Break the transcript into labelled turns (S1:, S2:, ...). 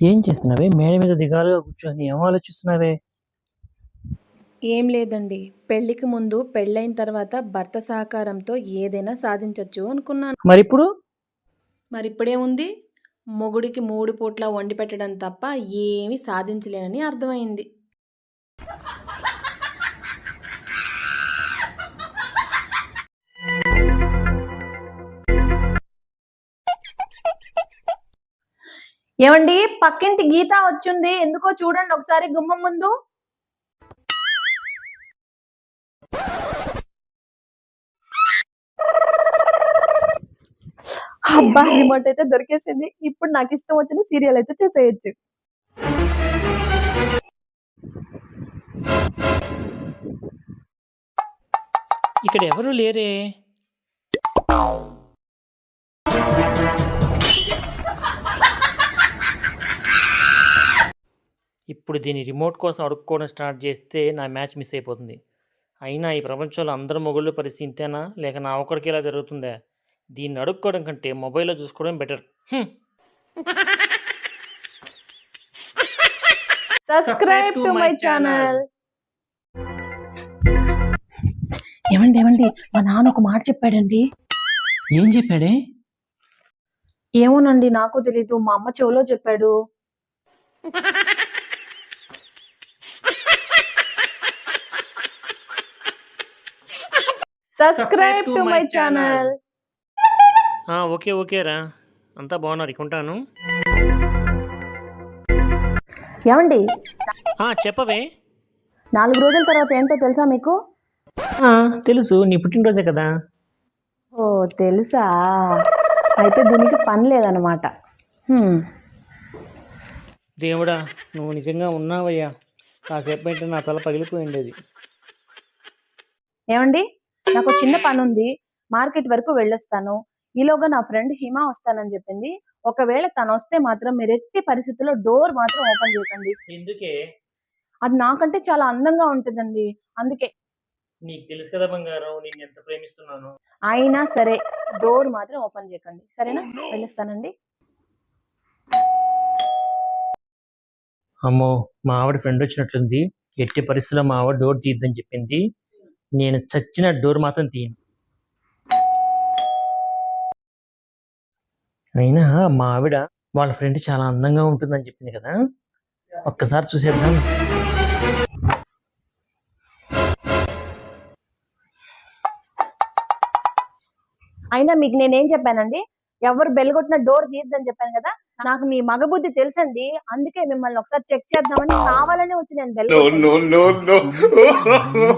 S1: ఏం చేస్తున్నావే? మేడ మీద దిగాలుగా కూర్చొని ఏం ఆలోచిస్తున్నావే?
S2: ఏం లేదండి. పెళ్ళికి ముందు పెళ్ళైన తర్వాత భర్త సహకారంతో ఏదైనా సాధించొచ్చు అనుకున్నాను.
S1: మరి ఇప్పుడు
S2: మరి ఇప్పుడేముంది మొగుడికి మూడు పూట్ల వండి పెట్టడం తప్ప ఏమీ సాధించలేనని అర్థమైంది. ఏమండి? పక్కింటి గీత వచ్చింది. ఎందుకో చూడండి ఒకసారి గుమ్మం ముందు. అబ్బా రిమోట్ అయితే దొరికేసింది. ఇప్పుడు నాకు ఇష్టం వచ్చిన సీరియల్ అయితే చూసేయచ్చు.
S1: ఇక్కడ ఎవరు లేరే? ఇప్పుడు దీని రిమోట్ కోసం అడుక్కోవడం స్టార్ట్ చేస్తే నా మ్యాచ్ మిస్ అయిపోతుంది. అయినా ఈ ప్రపంచంలో అందరు మొగుళ్ళు పరిస్థితి ఇంతేనా? లేక నా ఒక్కడికి ఇలా జరుగుతుందా? దీన్ని అడుక్కోవడం కంటే మొబైల్లో చూసుకోవడం better.
S2: Subscribe to my channel ఏమండి ఏమండి? మా నాన్న ఒక మాట చెప్పాడండి.
S1: ఏం చెప్పాడే?
S2: ఏమోనండి నాకు తెలీదు. మా అమ్మ చెవిలో చెప్పాడు. సబ్స్క్రైబ్ టు మై ఛానల్
S1: ఆ, ఓకే ఓకే రా. అంతా బాగున్నారు ఇక ఉంటాను
S2: ఏమండి?
S1: ఆ, చెప్పవే.
S2: నాలుగు రోజుల తర్వాత ఏంటో తెలుసా మీకు?
S1: ఆ, తెలుసు నీ పుట్టినరోజే కదా.
S2: ఓ తెలుసా? అయితే దీనికి పని లేదనమాట హ్మ్.
S1: దేవుడా నువ్వు నిజంగా ఉన్నావయ్యా. కాసేపు అయితే నా తల పగిలిపోయిండేది
S2: ఏమండి? నాకు చిన్న పని ఉంది మార్కెట్ వరకు వెళ్ళొస్తాను. ఈలోగా నా ఫ్రెండ్ హిమ వస్తానని చెప్పింది. ఒకవేళ తను వస్తే మాత్రం మీరు ఎట్టి పరిస్థితుల్లో డోర్ మాత్రం ఓపెన్ చేయకండి.
S1: ఎందుకే?
S2: అది నాకంటే చాలా అందంగా ఉంటుందండి. అందుకే.
S1: నీకు తెలుసు కదా బంగారం నేను ఎంత ప్రేమిస్తున్నాను.
S2: అయినా సరే డోర్ మాత్రం ఓపెన్ చేయకండి. సరేనా? వెళ్ళొస్తానండి.
S1: అమ్మో మా ఆవిడ ఫ్రెండ్ వచ్చినట్లుంది. ఎట్టి పరిస్థితుల్లో మా ఆవిడ డోర్ తీద్దని చెప్పింది. నేను చచ్చిన డోర్ మాత్రం తీయను. అయినా మా ఆవిడ వాళ్ళ ఫ్రెండ్ చాలా అందంగా ఉంటుందని చెప్పింది కదా? ఒక్కసారి చూసేద్దాం.
S2: అయినా మీకు నేనేం చెప్పానండి? ఎవరు బెల్ కొట్టిన డోర్ తీయద్దని చెప్పాను కదా? నాకు మీ మగబుద్ధి తెలుసండి. అందుకే మిమ్మల్ని ఒకసారి చెక్ చేద్దామని కావాలని వచ్చి నేను bell
S3: No, no, no, no.